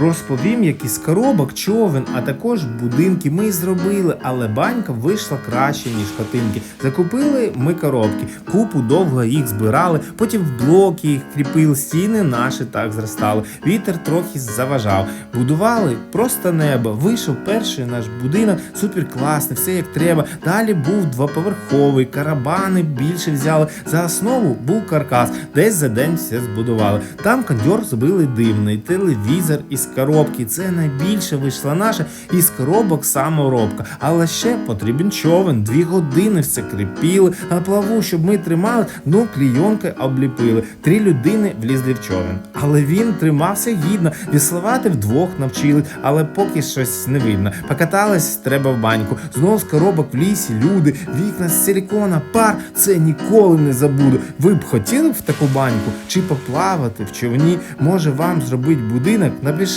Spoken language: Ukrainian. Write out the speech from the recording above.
Розповім, які з коробок, човен, а також будинки ми зробили, але банька вийшла краще, ніж хатинки. Закупили ми коробки, купу довго їх збирали, потім в блоки їх кріпили, стіни наші так зростали. Вітер трохи заважав. Будували просто небо. Вийшов перший наш будинок, супер класний, все як треба. Далі був двоповерховий, карабани більше взяли. За основу був каркас, десь за день все збудували. Там кондьор зробили дивний, телевізор із коробки. Це найбільше вийшла наша із коробок саморобка. Але ще потрібен човен. Дві години все кріпіли на плаву, щоб ми тримали, ну клійонки обліпили. Три людини влізли в човен. Але він тримався гідно, веслувати вдвох навчили, але поки щось не видно. Покатались треба в баньку. Знову з коробок в лісі люди, вікна з силікона, пар. Це ніколи не забуду. Ви б хотіли в таку баньку чи поплавати в човні? Може вам зробити будинок? Напишіть